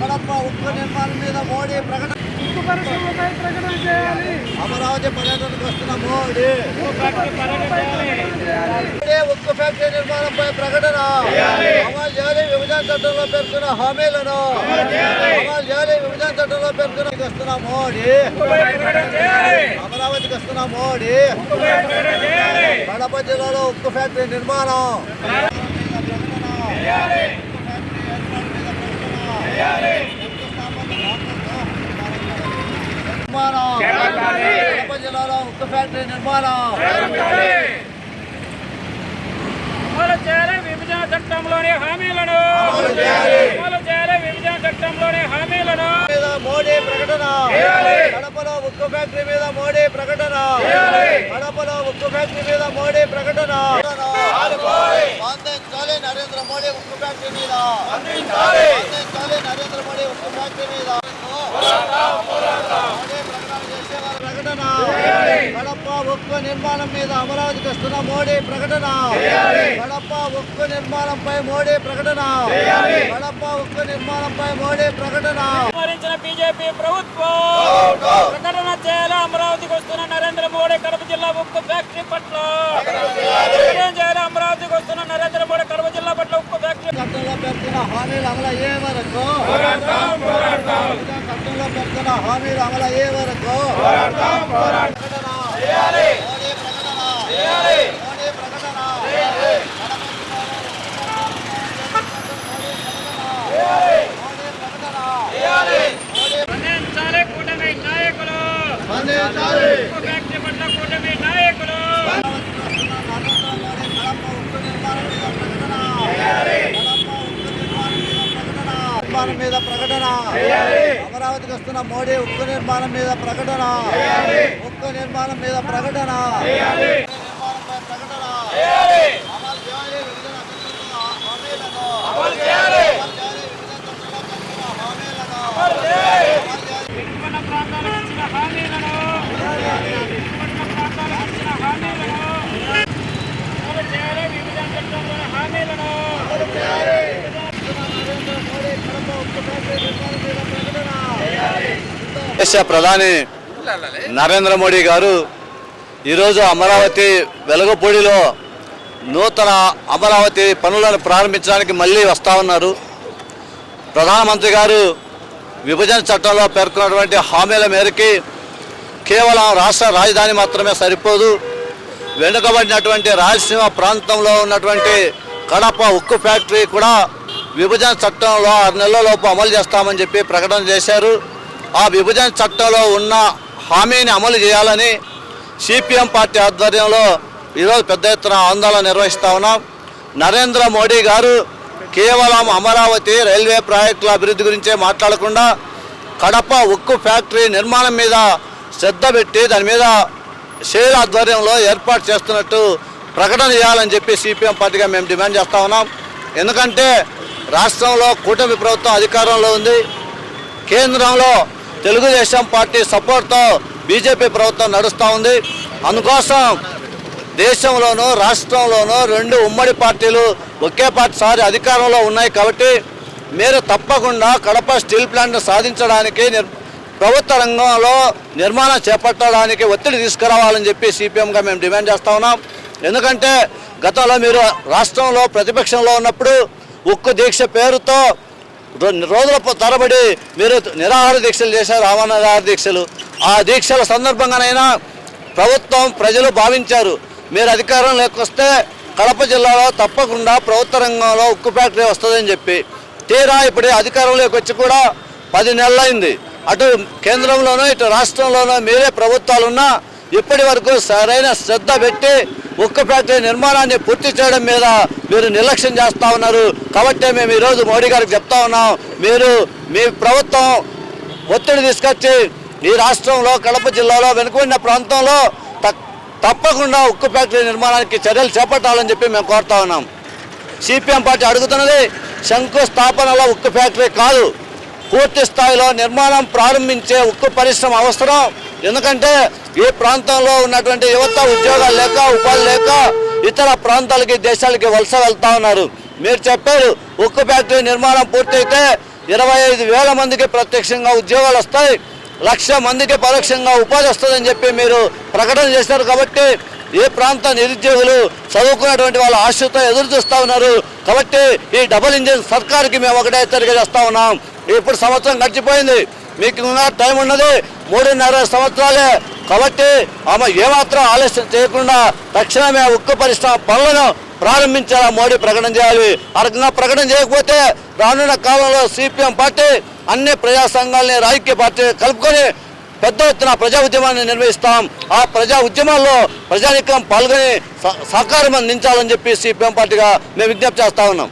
కడప ఉక్కు నిర్మాణం మీద మోడీ ప్రకటన చేయాలి. అమరావతి పర్యటనకు వస్తున్న మోడీ. ఉక్కు ఫ్యాక్టరీ నిర్మాణంపై ప్రకటన. అమలు చేయాలి విభజన చట్టంలో పేర్కొన్న హామీలను. అమలు చేయాలి. విభజన చట్టంలో పేర్కొన్న వస్తున్న మోడీ. అమరావతికి వస్తున్న మోడీ. కడప జిల్లాలో ఉక్కు ఫ్యాక్టరీ నిర్మాణం. ఉక్కు ఫ్యాక్టరీ నిర్మాణం అమలు చేయాలి విభజన చట్టంలోని హామీలను. అమలు చేయాలి. విభజన చట్టంలోని హామీలను. మీద మోడీ ప్రకటన. కడపలో ఉక్కు ఫ్యాక్టరీ మీద మోడీ ప్రకటన. కడపలో ఉక్కు ఫ్యాక్టరీ మీద మోడీ ప్రకటన. నరేంద్ర మోడీ ఉక్కు ఫ్యాక్టరీ మీద స్పందించాలి నరేంద్ర మోడీ ఉక్కు ఫ్యాక్టరీ మీద మోడీ ప్రకటన చేసేవారు ప్రకటన కడప ఉక్కు నిర్మాణం మీద అమరావతికి వస్తున్న మోడీ ప్రకటన. కడప ఉక్కు నిర్మాణంపై మోడీ ప్రకటన. కడప ఉక్కు నిర్మాణంపై మోడీ ప్రకటన. బీజేపీ ప్రభుత్వం. ప్రకటన చేయాలి. అమరావతికి వస్తున్న నరేంద్ర మోడీ కడప జిల్లా ఉక్కు ఫ్యాక్టరీ పట్ల. ప్రకటన చేయాలి. అమరావతికి వస్తున్న నరేంద్ర మోడీ కడప జిల్లా పట్ల ఉక్కు ఫ్యాక్టరీ. చట్టంలో పేర్కొన్న హామీలు అమలు అయ్యే వరకు. చట్టంలో పేర్కొన్న హామీలు అమలు అయ్యే వరకు. ప్రకటన. నిర్మాణం మీద ప్రకటన అమరావతికి వస్తున్న మోడీ ఉక్కు నిర్మాణం మీద ప్రకటన. ఉక్కు నిర్మాణం మీద ప్రకటన. దేశ ప్రధాని నరేంద్ర మోడీ గారు ఈరోజు అమరావతి వెలగపూడిలో నూతన అమరావతి పనులను ప్రారంభించడానికి మళ్ళీ వస్తూ ఉన్నారు. ప్రధానమంత్రి గారు విభజన చట్టంలో పేర్కొన్నటువంటి హామీల మేరకి కేవలం రాష్ట్ర రాజధాని మాత్రమే సరిపోదు. వెనుకబడినటువంటి రాయలసీమ ప్రాంతంలో ఉన్నటువంటి కడప ఉక్కు ఫ్యాక్టరీ కూడా విభజన చట్టంలో ఆరు నెలలలోపు అమలు చేస్తామని చెప్పి ప్రకటన చేశారు. ఆ విభజన చట్టంలో ఉన్న హామీని అమలు చేయాలని సిపిఎం పార్టీ ఆధ్వర్యంలో ఈరోజు పెద్ద ఎత్తున ఆందోళన నిర్వహిస్తా ఉన్నాం. నరేంద్ర మోడీ గారు కేవలం అమరావతి రైల్వే ప్రాజెక్టుల అభివృద్ధి గురించే మాట్లాడకుండా కడప ఉక్కు ఫ్యాక్టరీ నిర్మాణం మీద శ్రద్ధ పెట్టి దాని మీద షేర్ ఆధ్వర్యంలో ఏర్పాటు చేస్తున్నట్టు ప్రకటన చేయాలని చెప్పి సిపిఎం పార్టీగా మేము డిమాండ్ చేస్తూ ఉన్నాం. ఎందుకంటే రాష్ట్రంలో కూటమి ప్రభుత్వం అధికారంలో ఉంది. కేంద్రంలో తెలుగుదేశం పార్టీ సపోర్ట్తో బీజేపీ ప్రభుత్వం నడుస్తూ ఉంది. అందుకోసం దేశంలోనూ రాష్ట్రంలోనూ రెండు ఉమ్మడి పార్టీలు ఒకే పార్టీ సారి అధికారంలో ఉన్నాయి కాబట్టి మీరు తప్పకుండా కడప స్టీల్ ప్లాంట్ సాధించడానికి నిర్ ప్రభుత్వ రంగంలో నిర్మాణం చేపట్టడానికి ఒత్తిడి తీసుకురావాలని చెప్పి సిపిఎంగా మేము డిమాండ్ చేస్తా ఉన్నాం. ఎందుకంటే గతంలో మీరు రాష్ట్రంలో ప్రతిపక్షంలో ఉన్నప్పుడు ఉక్కు దీక్ష పేరుతో రోజుల తరబడి మీరు నిరాహార దీక్షలు చేశారు ఆమరణ దీక్షలు. ఆ దీక్షల సందర్భంగానైనా ప్రభుత్వం ప్రజలు భావించారు. మీరు అధికారం లేకొస్తే కడప జిల్లాలో తప్పకుండా ప్రభుత్వ రంగంలో ఉక్కు ఫ్యాక్టరీ వస్తుందని చెప్పి తీరా ఇప్పుడు అధికారంలోకి వచ్చి కూడా పది నెలలైంది. అటు కేంద్రంలోనూ ఇటు రాష్ట్రంలోనూ మీరే ప్రభుత్వాలున్నా ఇప్పటి వరకు సరైన శ్రద్ధ పెట్టి ఉక్కు ఫ్యాక్టరీ నిర్మాణాన్ని పూర్తి చేయడం మీద మీరు నిర్లక్ష్యం చేస్తా ఉన్నారు. కాబట్టి మేము ఈరోజు మోడీ గారికి చెప్తా ఉన్నాం మీరు మీ ప్రభుత్వం ఒత్తిడి తీసుకొచ్చి ఈ రాష్ట్రంలో కడప జిల్లాలో వెనుకబడిన ప్రాంతంలో తప్పకుండా ఉక్కు ఫ్యాక్టరీ నిర్మాణానికి చర్యలు చేపట్టాలని చెప్పి మేము కోరుతా ఉన్నాం. సిపిఎం పార్టీ అడుగుతున్నది శంకుస్థాపనలో ఉక్కు ఫ్యాక్టరీ కాదు. పూర్తి స్థాయిలో నిర్మాణం ప్రారంభించే ఉక్కు పరిశ్రమ అవసరం. ఎందుకంటే ఈ ప్రాంతంలో ఉన్నటువంటి యువత ఉద్యోగాలు లేక ఉపాధి లేక ఇతర ప్రాంతాలకి దేశాలకి వలస వెళ్తా ఉన్నారు. మీరు చెప్పారు ఉక్కు ఫ్యాక్టరీ నిర్మాణం పూర్తయితే ఇరవై ఐదు వేల మందికి ప్రత్యక్షంగా ఉద్యోగాలు వస్తాయి. లక్ష మందికి పరోక్షంగా ఉపాధి వస్తుందని చెప్పి మీరు ప్రకటన చేశారు కాబట్టి ఏ ప్రాంత నిరుద్యోగులు చదువుకున్నటువంటి వాళ్ళ ఆశతో ఎదురు చూస్తూ ఉన్నారు. కాబట్టి ఈ డబుల్ ఇంజిన్ సర్కార్కి మేము ఒకటే తెలియజేస్తా ఉన్నాం. ఇప్పుడు సంవత్సరం గడిచిపోయింది. మీకు టైం ఉన్నది. మూడున్నర సంవత్సరాలే. కాబట్టి ఆమె ఏమాత్రం ఆలస్యం చేయకుండా తక్షణమే ఉక్కు పరిశ్రమ పనులను ప్రారంభించాలా మోడీ ప్రకటన చేయాలి. ఆ రకంగా ప్రకటన చేయకపోతే రానున్న కాలంలో సిపిఎం పార్టీ అన్ని ప్రజా సంఘాలని రాజకీయ పార్టీ కలుపుకొని పెద్ద ఎత్తున ప్రజా ఉద్యమాన్ని నిర్వహిస్తాం. ఆ ప్రజా ఉద్యమాల్లో ప్రజానికం పాల్గొని సహకారం అందించాలని చెప్పి సిపిఎం పార్టీగా మేము విజ్ఞప్తి చేస్తా ఉన్నాం.